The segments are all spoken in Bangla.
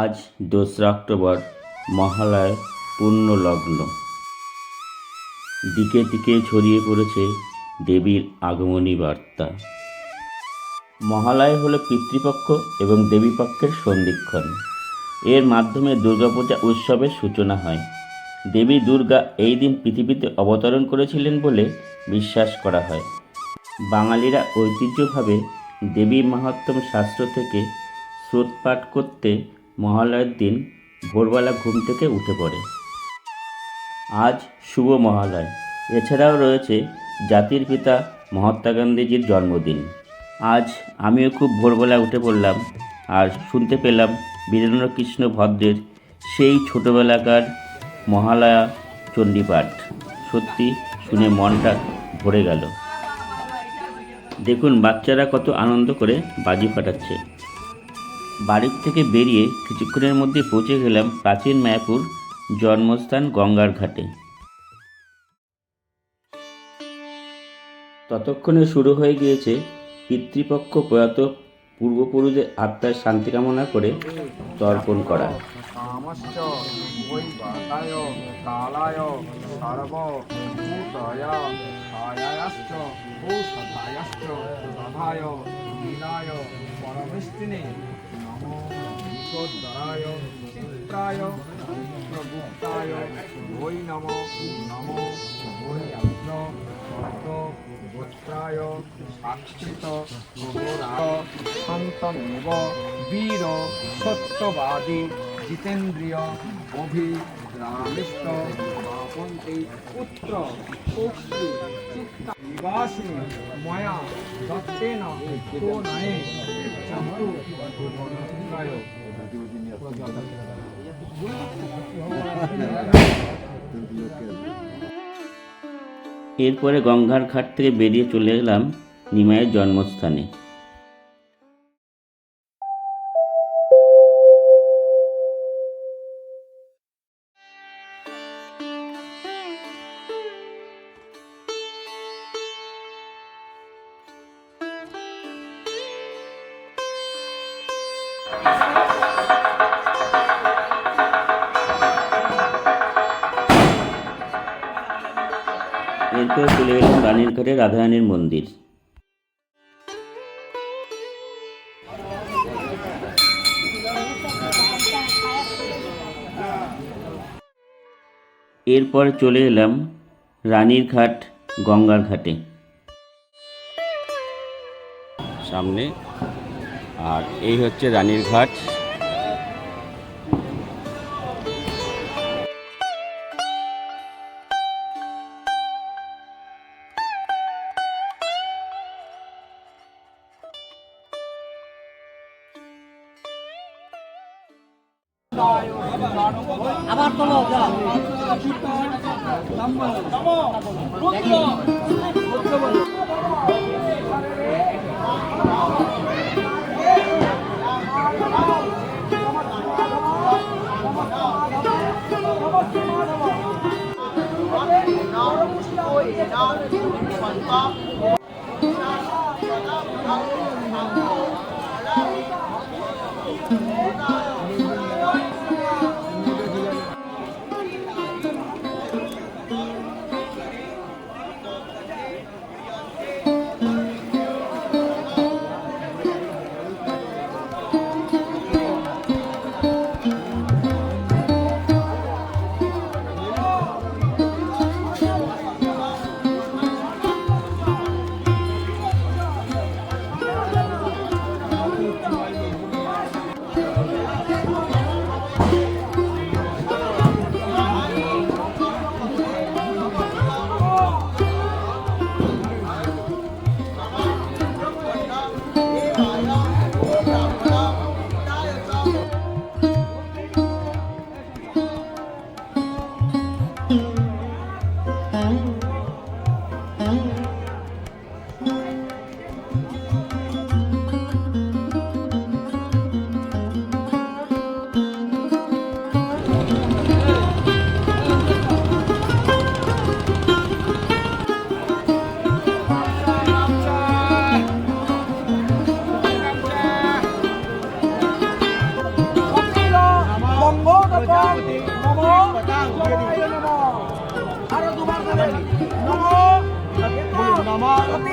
আজ দোসরা অক্টোবর মহালয় পুণ্যলগ্ন দিকে দিকে ছড়িয়ে পড়েছে দেবীর আগমনী বার্তা। মহালয় হলো পিতৃপক্ষ এবং দেবীপক্ষের সন্ধিক্ষণ। এর মাধ্যমে দুর্গাপূজা উৎসবের সূচনা হয়। দেবী দুর্গা এই দিন পৃথিবীতে অবতরণ করেছিলেন বলে বিশ্বাস করা হয়। বাঙালিরা ঐতিহ্যভাবে দেবী মাহাত্ম্য শাস্ত্র থেকে স্রোত পাঠ করতে মহালয়ের দিন ভোরবেলা ঘুম থেকে উঠে পড়ে। আজ শুভ মহালয়। এছাড়াও রয়েছে জাতির পিতা মহাত্মা গান্ধীজির জন্মদিন। আজ আমিও খুব ভোরবেলা উঠে পড়লাম আর শুনতে পেলাম বীরেন্দ্রকৃষ্ণ ভদ্রের সেই ছোটোবেলাকার মহালয়া চণ্ডীপাঠ। সত্যি শুনে মনটা ভরে গেল। দেখুন, বাচ্চারা কত আনন্দ করে বাজি ফাটাচ্ছে। বাড়ির থেকে বেরিয়ে কিছুক্ষণের মধ্যে পৌঁছে গেলাম প্রাচীন মায়াপুর জন্মস্থান গঙ্গার ঘাটে। ততক্ষণে শুরু হয়ে গিয়েছে পিতৃপক্ষ প্রয়াত পূর্বপুরুষের আত্মার শান্তি কামনা করে তর্পণ করা। নমো বিশোদ্দরায় চিত্রায় চিত্রগুপ্তায় বৈ নম নমো বৈ অগ্ন স্বর্গ গোত্রায় সাক্ষিত গোরায় সন্তমেব বীর সত্যবাদী জিতেন্দ্রিয় অভিরামিষ্ট আপন্তি পুত্র পৌত্রী চিত্তা নিবাসিনী ময়া দত্তেন তো নয়ে এরপরে গঙ্গার ঘাট থেকে বেরিয়ে চলে এলাম নিমায়ের জন্মস্থানে। এরপর চলে গেলাম রানীর ঘাটে রাধারানীর মন্দির। এরপর চলে এলাম রানীর ঘাট, গঙ্গার ঘাটে। সামনে, আর এই হচ্ছে রানীর ঘাট। আবার তোলো যাও।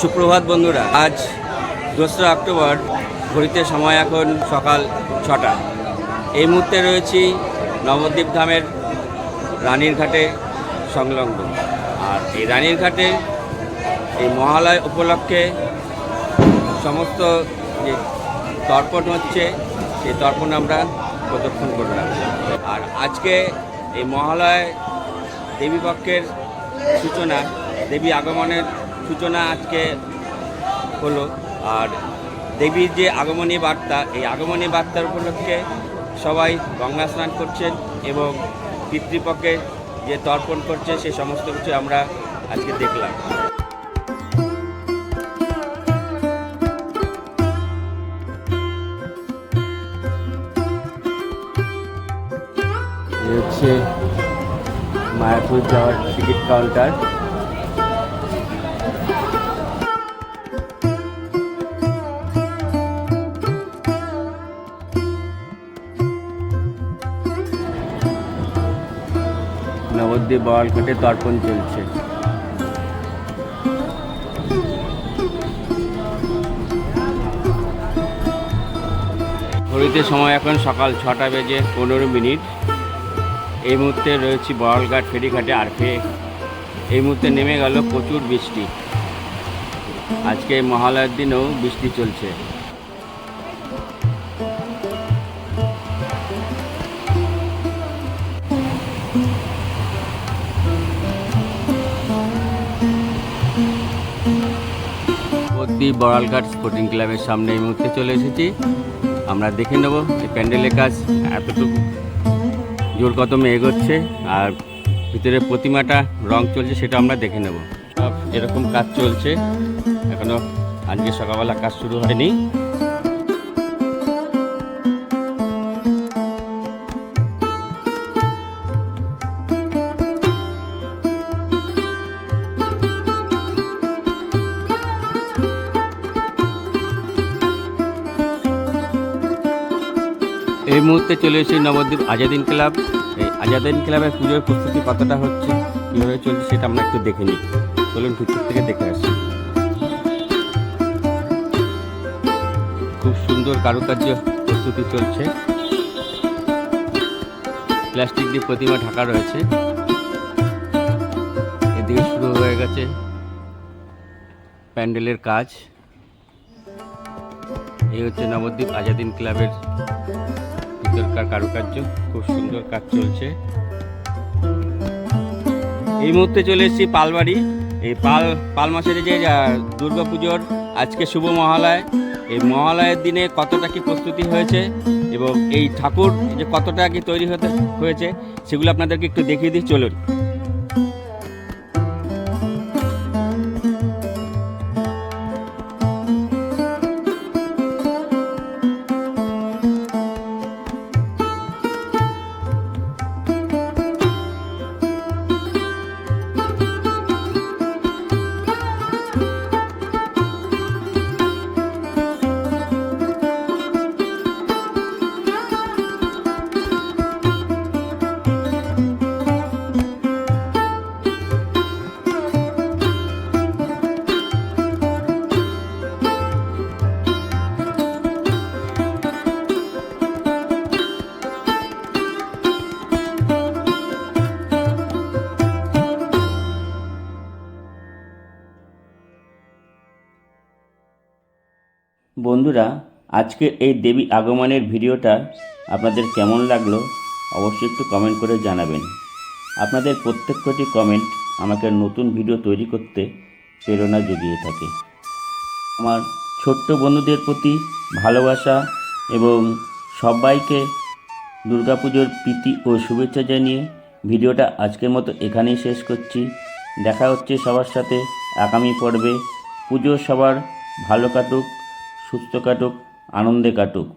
সুপ্রভাত বন্ধুরা, আজ দোসরা অক্টোবর, ঘড়িতে সময় এখন সকাল ছটা। এই মুহূর্তে রয়েছি নবদ্বীপ ধামের রানীর ঘাটে সংলগ্ন। আর এই রানীর ঘাটে এই মহালয় উপলক্ষে সমস্ত যে তর্পণ হচ্ছে, সেই তর্পণ আমরা প্রদর্শন করলাম। আর আজকে এই মহালয় দেবীপক্ষের সূচনা, দেবী আগমনের সূচনা আজকে হলো। আর দেবীর যে আগমনী বার্তা, এই আগমনী বার্তার উপলক্ষে সবাই গঙ্গা স্নান করছেন এবং পিতৃপক্ষে যে তর্পণ করছে, সে সমস্ত কিছু আমরা আজকে দেখলাম। হচ্ছে মায়াপুর যাওয়ার টিকিট কাউন্টার। নবদ্বীপ বওয়ালঘাটে তর্পণ চলছে। ঘড়িতে সময় এখন সকাল ছটা বেজে পনেরো মিনিট। এই মুহূর্তে রয়েছি বড়ালঘাট ফেরিঘাটে আর ফে- এই মুহূর্তে নেমে গেল প্রচুর বৃষ্টি। আজকে মহালয়ার দিনেও বৃষ্টি চলছে। নবদ্বীপ বড়ালঘাট স্পোর্টিং ক্লাবের সামনে এই মুহূর্তে চলে এসেছি। আমরা দেখে নেব এই প্যান্ডেলের কাজ এতটুকু। জোর কদমে এগোচ্ছে আর ভিতরে প্রতিমাটা রং চলছে সেটা আমরা দেখে নেব। সব এরকম কাজ চলছে। এখনও আজকে সকালবেলা কাজ শুরু হয়নি। এই মুহূর্তে চলে এসেছি নবদ্বীপ আজাদিন ক্লাব। এই আজাদিন ক্লাবের পুজোর প্রস্তুতি কতটা হচ্ছে, কীভাবে চলছে সেটা আমরা একটু দেখে নিই। চলুন ভিতর থেকে দেখে আসি। খুব সুন্দর কারুকার্য প্রস্তুতি চলছে। প্লাস্টিক দিয়ে প্রতিমা ঢাকা রয়েছে। এদিকে শুরু হয়ে গেছে প্যান্ডেলের কাজ। এই হচ্ছে নবদ্বীপ আজাদিন ক্লাবের ভিতরকার কারুকার্য, খুব সুন্দর কাজ চলছে। এই মুহূর্তে চলে এসেছি পালবাড়ি। এই পাল পাল মাসের যে দুর্গা পুজোর আজকে শুভ মহালয়। এই মহালয়ের দিনে কতটা কি প্রস্তুতি হয়েছে এবং এই ঠাকুর যে কতটা কি তৈরি হতে, হয়েছে, সেগুলো আপনাদেরকে একটু দেখিয়ে দিই, চলুন। বন্ধুরা আজকের এই দেবী আগমনের ভিডিওটা আপনাদের কেমন লাগল অবশ্যই একটু কমেন্ট করে জানাবেন। আপনাদের প্রত্যেকটি কমেন্ট আমাকে নতুন ভিডিও তৈরি করতে প্রেরণা জুগিয়ে থাকে। আমার ছোট্ট বন্ধুদের প্রতি ভালোবাসা এবং সবাইকে দুর্গাপুজোর প্রীতি ও শুভেচ্ছা জানিয়ে ভিডিওটা আজকের মতো এখানেই শেষ করছি। দেখা হচ্ছে সবার সাথে আগামী পর্বে। পুজো সবার ভালো কাটুক। সুস্থ কাটুক আনন্দে কাটুক।